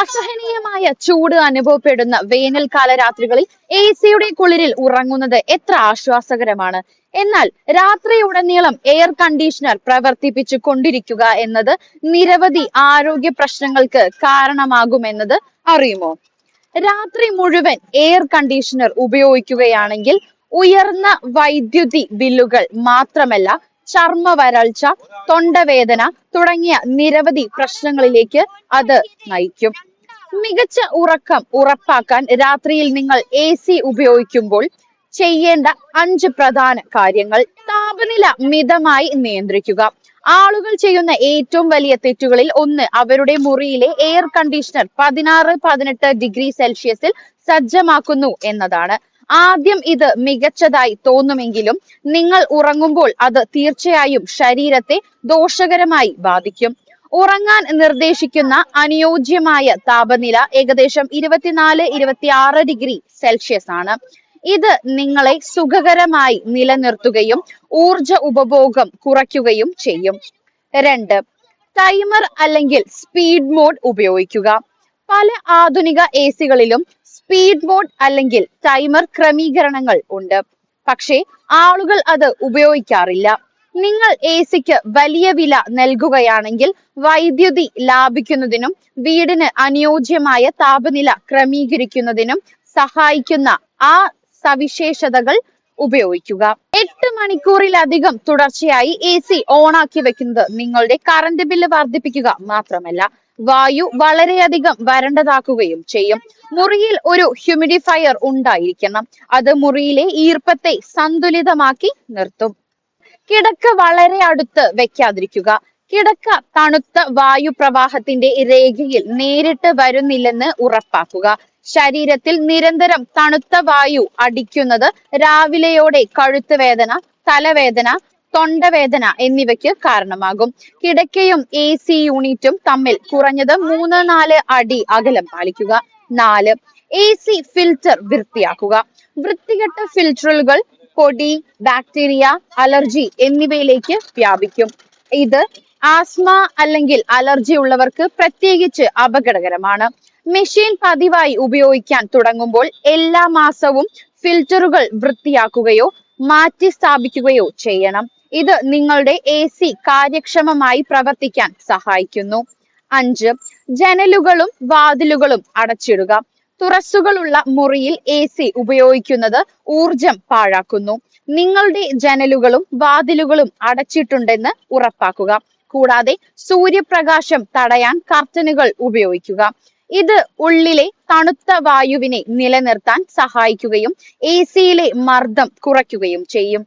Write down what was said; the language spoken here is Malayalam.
അസഹനീയമായ ചൂട് അനുഭവപ്പെടുന്ന വേനൽക്കാല രാത്രികളിൽ എ സിയുടെ കുളിരിൽ ഉറങ്ങുന്നത് എത്ര ആശ്വാസകരമാണ്. എന്നാൽ രാത്രി ഉടനീളം എയർ കണ്ടീഷണർ പ്രവർത്തിപ്പിച്ചു കൊണ്ടിരിക്കുക എന്നത് നിരവധി ആരോഗ്യ പ്രശ്നങ്ങൾക്ക് കാരണമാകുമെന്നത് അറിയുമോ? രാത്രി മുഴുവൻ എയർ കണ്ടീഷണർ ഉപയോഗിക്കുകയാണെങ്കിൽ ഉയർന്ന വൈദ്യുതി ബില്ലുകൾ മാത്രമല്ല ചർമ്മ വരൾച്ച തൊണ്ടവേദന തുടങ്ങിയ നിരവധി പ്രശ്നങ്ങളിലേക്ക് അത് നയിക്കും. മികച്ച ഉറക്കം ഉറപ്പാക്കാൻ രാത്രിയിൽ നിങ്ങൾ എ സി ഉപയോഗിക്കുമ്പോൾ ചെയ്യേണ്ട അഞ്ച് പ്രധാന കാര്യങ്ങൾ. താപനില മിതമായി നിയന്ത്രിക്കുക. ആളുകൾ ചെയ്യുന്ന ഏറ്റവും വലിയ തെറ്റുകളിൽ ഒന്ന് അവരുടെ മുറിയിലെ എയർ കണ്ടീഷണർ പതിനാറ് പതിനെട്ട് ഡിഗ്രി സെൽഷ്യസിൽ സജ്ജമാക്കുന്നു എന്നതാണ്. ആദ്യം ഇത് മികച്ചതായി തോന്നുമെങ്കിലും നിങ്ങൾ ഉറങ്ങുമ്പോൾ അത് തീർച്ചയായും ശരീരത്തെ ദോഷകരമായി ബാധിക്കും. ഉറങ്ങാൻ നിർദ്ദേശിക്കുന്ന അനുയോജ്യമായ താപനില ഏകദേശം ഇരുപത്തിനാല് ഇരുപത്തിയാറ് ഡിഗ്രി സെൽഷ്യസ് ആണ്. ഇത് നിങ്ങളെ സുഖകരമായി നിലനിർത്തുകയും ഊർജ ഉപഭോഗം കുറയ്ക്കുകയും ചെയ്യും. രണ്ട് ടൈമർ അല്ലെങ്കിൽ സ്പീഡ് മോഡ് ഉപയോഗിക്കുക. പല ആധുനിക എ സികളിലും സ്പീഡ് മോഡ് അല്ലെങ്കിൽ ടൈമർ ക്രമീകരണങ്ങൾ ഉണ്ട്. പക്ഷേ ആളുകൾ അത് ഉപയോഗിക്കാറില്ല. നിങ്ങൾ എ സിക്ക് വലിയ വില നൽകുകയാണെങ്കിൽ വൈദ്യുതി ലാഭിക്കുന്നതിനും വീടിന് അനുയോജ്യമായ താപനില ക്രമീകരിക്കുന്നതിനും സഹായിക്കുന്ന ആ സവിശേഷതകൾ ഉപയോഗിക്കുക. എട്ട് മണിക്കൂറിലധികം തുടർച്ചയായി എ സി ഓണാക്കി വെക്കുന്നത് നിങ്ങളുടെ കറണ്ട് ബില്ല് വർദ്ധിപ്പിക്കുക മാത്രമല്ല വായു വളരെയധികം വരണ്ടതാക്കുകയും ചെയ്യും. മുറിയിൽ ഒരു ഹ്യൂമിഡിഫയർ ഉണ്ടായിരിക്കണം. അത് മുറിയിലെ ഈർപ്പത്തെ സന്തുലിതമാക്കി നിർത്തും. കിടക്ക വളരെ അടുത്ത് വെക്കാതിരിക്കുക. കിടക്ക തണുത്ത വായു പ്രവാഹത്തിന്റെ രേഖയിൽ നേരിട്ട് വരുന്നില്ലെന്ന് ഉറപ്പാക്കുക. ശരീരത്തിൽ നിരന്തരം തണുത്ത വായു അടിക്കുന്നത് രാവിലെയോടെ കഴുത്ത് വേദന തലവേദന തൊണ്ടവേദന എന്നിവയ്ക്ക് കാരണമാകും. കിടക്കയും എ സി യൂണിറ്റും തമ്മിൽ കുറഞ്ഞത് മൂന്ന് നാല് അടി അകലം പാലിക്കുക. നാല് എ സി ഫിൽറ്റർ വൃത്തിയാക്കുക. വൃത്തികെട്ട ഫിൽറ്ററുകൾ പൊടി ബാക്ടീരിയ അലർജി എന്നിവയിലേക്ക് വ്യാപിക്കും. ഇത് ആസ്മ അല്ലെങ്കിൽ അലർജി ഉള്ളവർക്ക് പ്രത്യേകിച്ച് അപകടകരമാണ്. മെഷീൻ പതിവായി ഉപയോഗിക്കാൻ തുടങ്ങുമ്പോൾ എല്ലാ മാസവും ഫിൽറ്ററുകൾ വൃത്തിയാക്കുകയോ മാറ്റി സ്ഥാപിക്കുകയോ ചെയ്യണം. ഇത് നിങ്ങളുടെ എ സി കാര്യക്ഷമമായി പ്രവർത്തിക്കാൻ സഹായിക്കുന്നു. അഞ്ച് ജനലുകളും വാതിലുകളും അടച്ചിടുക. തുറസ്സുകളുള്ള മുറിയിൽ എ സി ഉപയോഗിക്കുന്നത് ഊർജം പാഴാക്കുന്നു. നിങ്ങളുടെ ജനലുകളും വാതിലുകളും അടച്ചിട്ടുണ്ടെന്ന് ഉറപ്പാക്കുക. കൂടാതെ സൂര്യപ്രകാശം തടയാൻ കർട്ടനുകൾ ഉപയോഗിക്കുക. ഇത് ഉള്ളിലെ തണുത്ത വായുവിനെ നിലനിർത്താൻ സഹായിക്കുകയും എ സിയിലെ മർദ്ദം കുറയ്ക്കുകയും ചെയ്യും.